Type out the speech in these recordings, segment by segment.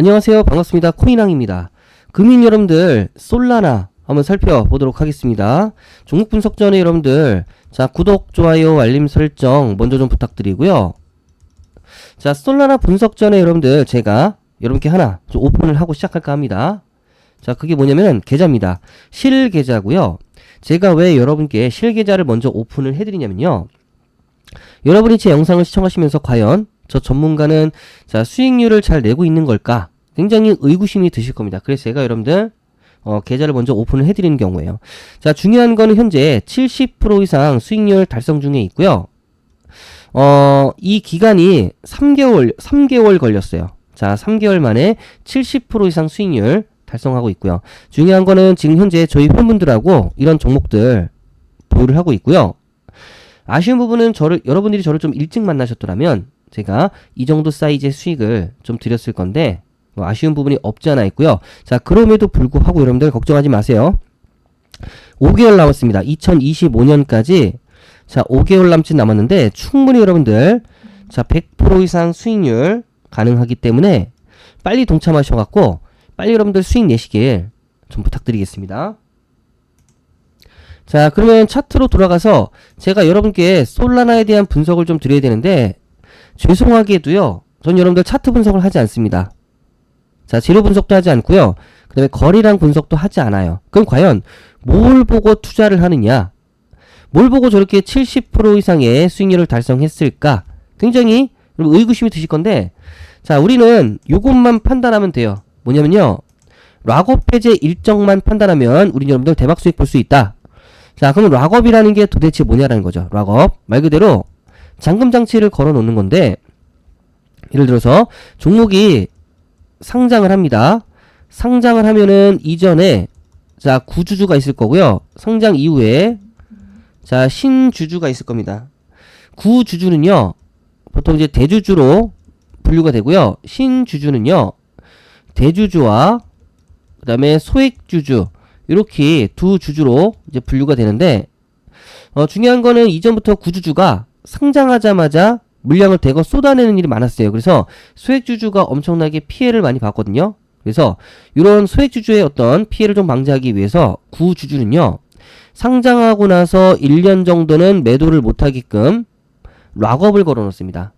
안녕하세요. 반갑습니다. 코인왕입니다. 금인 여러분들 솔라나 한번 살펴보도록 하겠습니다. 종목 분석 전에 여러분들 자 구독, 좋아요, 알림 설정 먼저 좀 부탁드리고요. 자 솔라나 분석 전에 여러분들 제가 여러분께 하나 좀 오픈을 하고 시작할까 합니다. 자 그게 뭐냐면 계좌입니다. 실 계좌고요. 제가 왜 여러분께 실 계좌를 먼저 오픈을 해드리냐면요. 여러분이 제 영상을 시청하시면서 과연 저 전문가는 자 수익률을 잘 내고 있는 걸까? 굉장히 의구심이 드실 겁니다. 그래서 제가 여러분들 어, 계좌를 먼저 오픈을 해드리는 경우에요. 자 중요한 거는 현재 70% 이상 수익률 달성 중에 있고요. 어, 이 기간이 3개월 3개월 걸렸어요. 자 3개월 만에 70% 이상 수익률 달성하고 있고요. 중요한 거는 지금 현재 저희 팬분들하고 이런 종목들 보유를 하고 있고요. 아쉬운 부분은 저를 여러분들이 저를 좀 일찍 만나셨더라면 제가 이 정도 사이즈의 수익을 좀 드렸을 건데 뭐 아쉬운 부분이 없지 않아 있고요. 자 그럼에도 불구하고 여러분들 걱정하지 마세요. 5개월 남았습니다. 2025년까지 자 5개월 남짓 남았는데 충분히 여러분들 자 100% 이상 수익률 가능하기 때문에 빨리 동참하셔갖고 빨리 여러분들 수익 내시길 좀 부탁드리겠습니다. 자 그러면 차트로 돌아가서 제가 여러분께 솔라나에 대한 분석을 좀 드려야 되는데 죄송하게도요 전 여러분들 차트 분석을 하지 않습니다. 자 재료 분석도 하지 않고요. 그 다음에 거리랑 분석도 하지 않아요. 그럼 과연 뭘 보고 투자를 하느냐? 뭘 보고 저렇게 70% 이상의 수익률을 달성했을까? 굉장히 의구심이 드실 건데 자 우리는 요것만 판단하면 돼요. 뭐냐면요 락업 해제 일정만 판단하면 우리 여러분들 대박 수익 볼 수 있다. 자 그럼 락업이라는 게 도대체 뭐냐라는 거죠. 락업 말 그대로 잠금 장치를 걸어 놓는 건데 예를 들어서 종목이 상장을 합니다. 상장을 하면은 이전에 자 구주주가 있을 거고요. 상장 이후에 자 신주주가 있을 겁니다. 구주주는요 보통 이제 대주주로 분류가 되고요. 신주주는요 대주주와 그 다음에 소액주주 이렇게 두 주주로 이제 분류가 되는데 어, 중요한 거는 이전부터 구주주가 상장하자마자 물량을 대거 쏟아내는 일이 많았어요. 그래서 소액주주가 엄청나게 피해를 많이 봤거든요. 그래서 이런 소액주주의 어떤 피해를 좀 방지하기 위해서 구주주는요. 상장하고 나서 1년 정도는 매도를 못하게끔 락업을 걸어 놓습니다.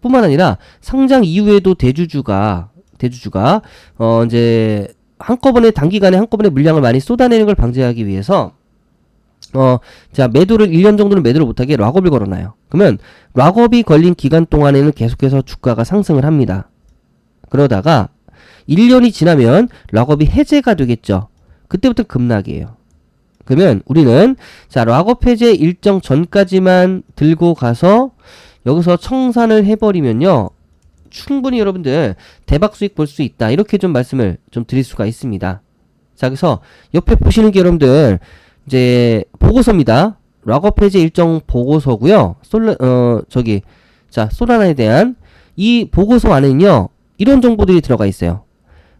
뿐만 아니라 상장 이후에도 대주주가 대주주가 어 이제 한꺼번에 단기간에 한꺼번에 물량을 많이 쏟아내는 걸 방지하기 위해서 어, 자, 매도를 1년 정도는 매도를 못하게 락업을 걸어놔요. 그러면 락업이 걸린 기간 동안에는 계속해서 주가가 상승을 합니다. 그러다가 1년이 지나면 락업이 해제가 되겠죠. 그때부터 급락이에요. 그러면 우리는 자, 락업 해제 일정 전까지만 들고 가서 여기서 청산을 해버리면요. 충분히 여러분들 대박 수익 볼 수 있다. 이렇게 좀 말씀을 좀 드릴 수가 있습니다. 자, 그래서 옆에 보시는 게 여러분들 이제 보고서입니다. 락업 해제 일정 보고서고요. 솔라 어 저기 자 소라나에 대한 이 보고서 안에는요 이런 정보들이 들어가 있어요.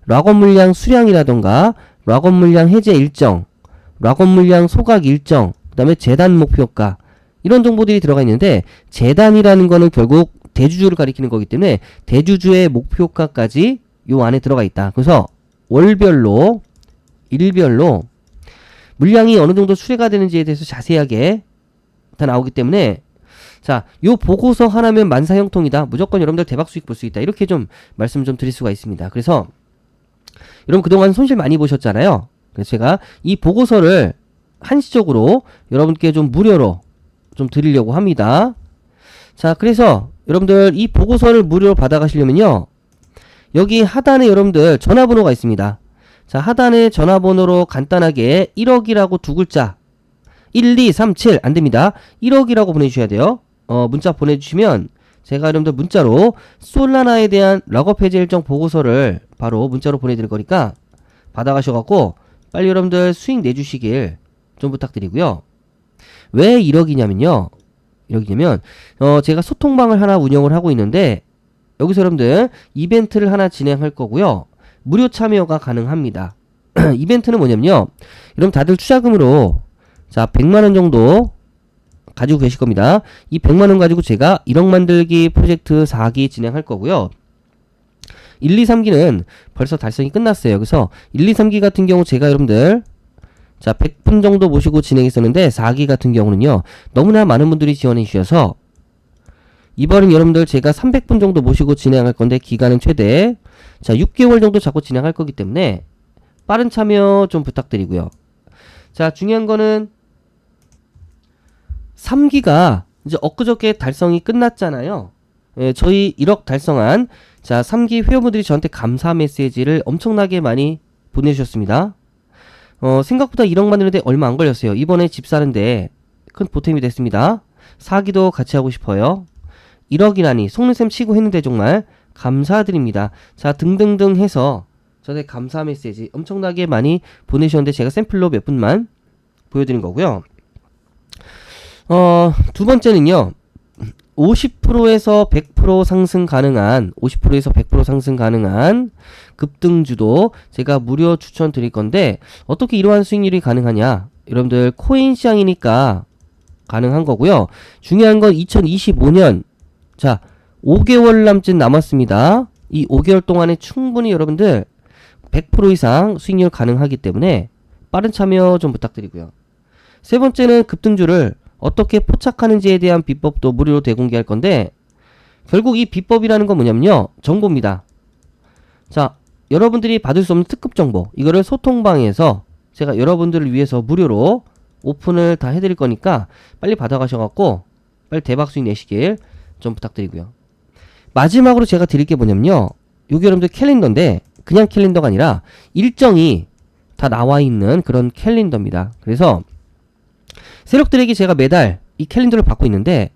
락업 물량 수량이라던가 락업 물량 해제 일정, 락업 물량 소각 일정, 그다음에 재단 목표가 이런 정보들이 들어가 있는데 재단이라는 거는 결국 대주주를 가리키는 거기 때문에 대주주의 목표가까지 요 안에 들어가 있다. 그래서 월별로 일별로 물량이 어느 정도 수혜가 되는지에 대해서 자세하게 다 나오기 때문에 자, 요 보고서 하나면 만사형통이다. 무조건 여러분들 대박 수익 볼 수 있다. 이렇게 좀 말씀 좀 드릴 수가 있습니다. 그래서 여러분 그동안 손실 많이 보셨잖아요. 그래서 제가 이 보고서를 한시적으로 여러분께 좀 무료로 좀 드리려고 합니다. 자, 그래서 여러분들 이 보고서를 무료로 받아가시려면요. 여기 하단에 여러분들 전화번호가 있습니다. 자, 하단에 전화번호로 간단하게 1억이라고 두 글자 1237 안됩니다. 1억이라고 보내주셔야 돼요. 어, 문자 보내주시면 제가 여러분들 문자로 솔라나에 대한 락업 해제 일정 보고서를 바로 문자로 보내드릴 거니까 받아가셔갖고 빨리 여러분들 수익 내주시길 좀 부탁드리고요. 왜 1억이냐면요. 1억이냐면 어, 제가 소통방을 하나 운영을 하고 있는데 여기서 여러분들 이벤트를 하나 진행할 거고요. 무료 참여가 가능합니다. 이벤트는 뭐냐면요. 여러분 다들 투자금으로 자 100만원 정도 가지고 계실 겁니다. 이 100만원 가지고 제가 1억 만들기 프로젝트 4기 진행할 거고요. 1, 2, 3기는 벌써 달성이 끝났어요. 그래서 1, 2, 3기 같은 경우 제가 여러분들 자 100분 정도 모시고 진행했었는데 4기 같은 경우는요 너무나 많은 분들이 지원해 주셔서 이번엔 여러분들 제가 300분 정도 모시고 진행할 건데 기간은 최대 자 6개월 정도 잡고 진행할 거기 때문에 빠른 참여 좀 부탁드리고요. 자 중요한 거는 3기가 이제 엊그저께 달성이 끝났잖아요. 예, 저희 1억 달성한 자 3기 회원분들이 저한테 감사 메시지를 엄청나게 많이 보내주셨습니다. 어, 생각보다 1억 만드는데 얼마 안 걸렸어요. 이번에 집 사는데 큰 보탬이 됐습니다. 4기도 같이 하고 싶어요. 1억이라니 속눈샘 치고 했는데 정말 감사드립니다. 자 등등등 해서 저한테 감사 메시지 엄청나게 많이 보내주셨는데 제가 샘플로 몇 분만 보여드린 거고요. 어, 두 번째는요. 50%에서 100% 상승 가능한 50%에서 100% 상승 가능한 급등주도 제가 무료 추천 드릴 건데 어떻게 이러한 수익률이 가능하냐? 여러분들 코인 시장이니까 가능한 거고요. 중요한 건 2025년 자 5개월 남짓 남았습니다. 이 5개월 동안에 충분히 여러분들 100% 이상 수익률 가능하기 때문에 빠른 참여 좀 부탁드리고요. 세 번째는 급등주를 어떻게 포착하는지에 대한 비법도 무료로 대공개할 건데 결국 이 비법이라는 건 뭐냐면요. 정보입니다. 자, 여러분들이 받을 수 없는 특급 정보 이거를 소통방에서 제가 여러분들을 위해서 무료로 오픈을 다 해드릴 거니까 빨리 받아가셔갖고 빨리 대박 수익 내시길 좀 부탁드리고요. 마지막으로 제가 드릴 게 뭐냐면요. 요게 여러분들 캘린더인데 그냥 캘린더가 아니라 일정이 다 나와 있는 그런 캘린더입니다. 그래서 세력들에게 제가 매달 이 캘린더를 받고 있는데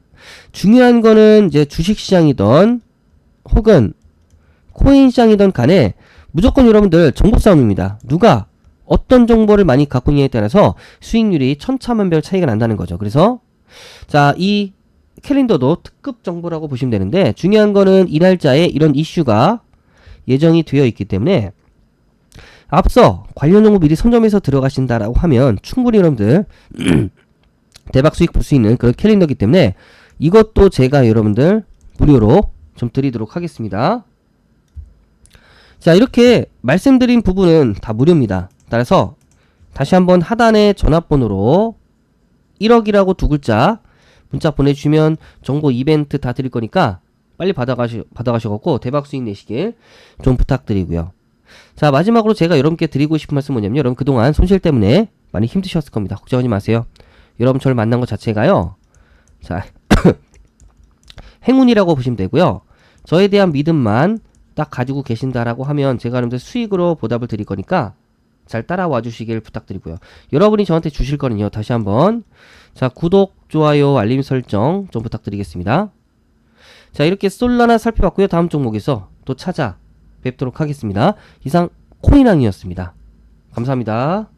중요한 거는 이제 주식시장이던 혹은 코인 시장이던 간에 무조건 여러분들 정보 싸움입니다. 누가 어떤 정보를 많이 갖고 있느냐에 따라서 수익률이 천차만별 차이가 난다는 거죠. 그래서 자, 이 캘린더도 특급 정보라고 보시면 되는데 중요한 거는 이 날짜에 이런 이슈가 예정이 되어 있기 때문에 앞서 관련 정보 미리 선점해서 들어가신다라고 하면 충분히 여러분들 대박 수익 볼 수 있는 그런 캘린더기 때문에 이것도 제가 여러분들 무료로 좀 드리도록 하겠습니다. 자 이렇게 말씀드린 부분은 다 무료입니다. 따라서 다시 한번 하단의 전화번호로 1억이라고 두 글자 문자 보내주시면 정보 이벤트 다 드릴 거니까 빨리 받아가시, 받아가셔갖고 대박 수익 내시길 좀 부탁드리고요. 자 마지막으로 제가 여러분께 드리고 싶은 말씀 뭐냐면 여러분 그동안 손실 때문에 많이 힘드셨을 겁니다. 걱정하지 마세요. 여러분 저를 만난 것 자체가요. 자 행운이라고 보시면 되고요. 저에 대한 믿음만 딱 가지고 계신다라고 하면 제가 여러분들 수익으로 보답을 드릴 거니까 잘 따라와 주시길 부탁드리고요. 여러분이 저한테 주실 거는요. 다시 한번 자 구독, 좋아요, 알림 설정 좀 부탁드리겠습니다. 자 이렇게 솔라나 살펴봤고요. 다음 종목에서 또 찾아 뵙도록 하겠습니다. 이상 코인왕이었습니다. 감사합니다.